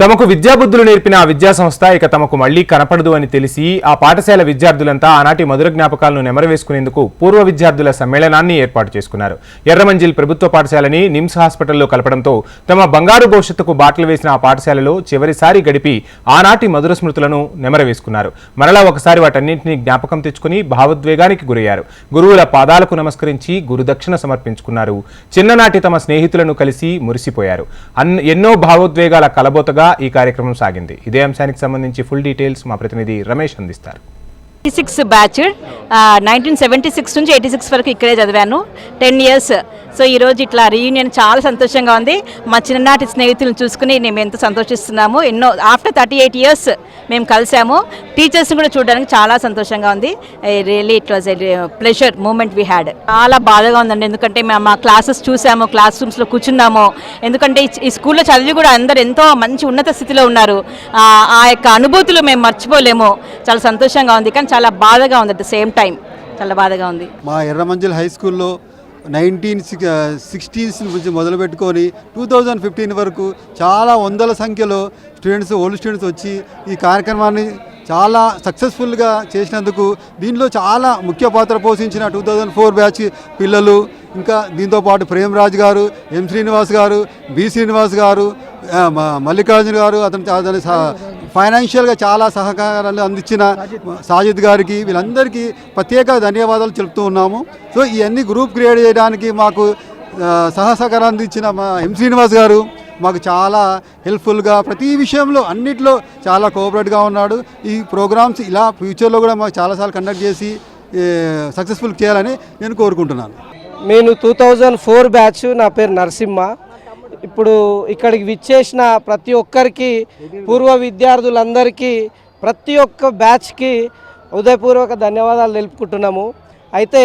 తమకు విద్యాబుద్ధులు నేర్పిన ఆ విద్యా సంస్థ ఇక తమకు మళ్ళీ కనపడదు అని తెలిసి ఆ పాఠశాల విద్యార్థులంతా ఆనాటి మధుర జ్ఞాపకాలను నెమరవేసుకునేందుకు పూర్వ విద్యార్థుల సమ్మేళనాన్ని ఏర్పాటు చేసుకున్నారు. ఎర్రమంజిల్ ప్రభుత్వ పాఠశాలని నిమ్స్ హాస్పిటల్లో కలపడంతో తమ బంగారు భవిష్యత్తుకు బాటలు వేసిన ఆ పాఠశాలలో చివరిసారి గడిపి ఆనాటి మధుర స్మృతులను నెమరవేసుకున్నారు. మరలా ఒకసారి వాటన్నింటినీ జ్ఞాపకం తెచ్చుకుని భావోద్వేగానికి గురయ్యారు. గురువుల పాదాలకు నమస్కరించి గురుదక్షిణ సమర్పించుకున్నారు. చిన్ననాటి తమ స్నేహితులను కలిసి మురిసిపోయారు. ఎన్నో భావోద్వేగాల కలబోతగా ఈ కార్యక్రమం సాగింది. ఇదే అంశానికి సంబంధించి ఫుల్ డీటెయిల్స్ మా ప్రతినిధి రమేష్ అందిస్తారు. Eighty six batch nineteen seventy six నుంచి ఎయిటీ సిక్స్ వరకు ఇక్కడే చదివాను. టెన్ ఇయర్స్ సో ఈరోజు ఇట్లా రీయూనియన్ చాలా సంతోషంగా ఉంది. మా చిన్ననాటి స్నేహితులను చూసుకుని మేము ఎంతో సంతోషిస్తున్నాము. ఎన్నో ఆఫ్టర్ థర్టీ ఎయిట్ ఇయర్స్ మేము కలిసాము. టీచర్స్ని కూడా చూడడానికి చాలా సంతోషంగా ఉంది. Really it was a pleasure moment we had చాలా బాధగా ఉందండి. ఎందుకంటే మేము మా క్లాసెస్ చూసాము క్లాస్ రూమ్స్లో కూర్చున్నాము. ఎందుకంటే ఈ- స్కూల్లో చదివి కూడా అందరు ఎంతో మంచి ఉన్నత స్థితిలో ఉన్నారు. ఆ ఆ యొక్క అనుభూతులు మేము మర్చిపోలేము. చాలా సంతోషంగా ఉంది. కానీ చాలా బాధగా ఉంది అట్ ద సేమ్ టైం చాలా బాధగా ఉంది. మా ఎర్రమంజిల్ హై స్కూల్లో నైన్టీన్ సిక్స్టీన్స్ నుంచి మొదలు పెట్టుకొని టూ థౌజండ్ ఫిఫ్టీన్ వరకు చాలా వందల సంఖ్యలో స్టూడెంట్స్ ఓల్డ్ స్టూడెంట్స్ వచ్చి ఈ కార్యక్రమాన్ని చాలా సక్సెస్ఫుల్గా చేసినందుకు దీనిలో చాలా ముఖ్య పాత్ర పోషించిన టూ థౌజండ్ ఫోర్ బ్యాచ్ పిల్లలు ఇంకా దీంతో పాటు గారు ఎం శ్రీనివాస్ గారు బి శ్రీనివాస్ గారు మల్లికార్జున గారు అతని అతని ఫైనాన్షియల్గా చాలా సహకారాలు అందించిన సాజిద్ గారికి వీళ్ళందరికీ ప్రత్యేక ధన్యవాదాలు తెలుపుతూ ఉన్నాము. సో ఇవన్నీ గ్రూప్ క్రియేట్ చేయడానికి మాకు సహసహకారం అందించిన మా ఎం శ్రీనివాస్ గారు మాకు చాలా హెల్ప్ఫుల్గా ప్రతి విషయంలో అన్నిట్లో చాలా కోఆపరేట్గా ఉన్నాడు. ఈ ప్రోగ్రామ్స్ ఇలా ఫ్యూచర్లో కూడా మాకు చాలాసార్లు కండక్ట్ చేసి సక్సెస్ఫుల్ చేయాలని నేను కోరుకుంటున్నాను. నేను టూ థౌజండ్ ఫోర్ బ్యాచ్ నా పేరు నరసింహ. ఇప్పుడు ఇక్కడికి విచ్చేసిన ప్రతి ఒక్కరికి పూర్వ విద్యార్థులందరికీ ప్రతి ఒక్క బ్యాచ్కి హృదయపూర్వక ధన్యవాదాలు తెలుపుకుంటున్నాము. అయితే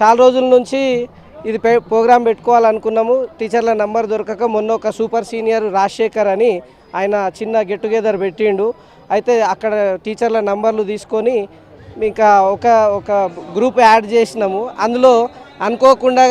చాలా రోజుల నుంచి ఇది ప్రోగ్రాం పెట్టుకోవాలనుకున్నాము. టీచర్ల నంబర్ దొరకక మొన్న ఒక సూపర్ సీనియర్ రాజశేఖర్ అని ఆయన చిన్న గెట్ టుగెదర్ పెట్టిండు. అయితే అక్కడ టీచర్ల నంబర్లు తీసుకొని ఇంకా ఒక ఒక గ్రూప్ యాడ్ చేసినాము. అందులో అనుకోకుండా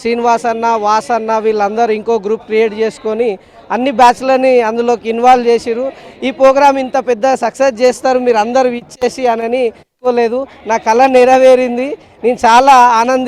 శ్రీనివాస్ అన్న వాస్ అన్న వీళ్ళందరూ ఇంకో గ్రూప్ క్రియేట్ చేసుకొని అన్ని బ్యాచ్లని అందులోకి ఇన్వాల్వ్ చేసిరు ఈ ప్రోగ్రామ్ ఇంత పెద్ద సక్సెస్ చేస్తారు మీరు అందరూ ఇచ్చేసి అనని అనుకోలేదు. నా కళ నెరవేరింది. నేను చాలా ఆనంది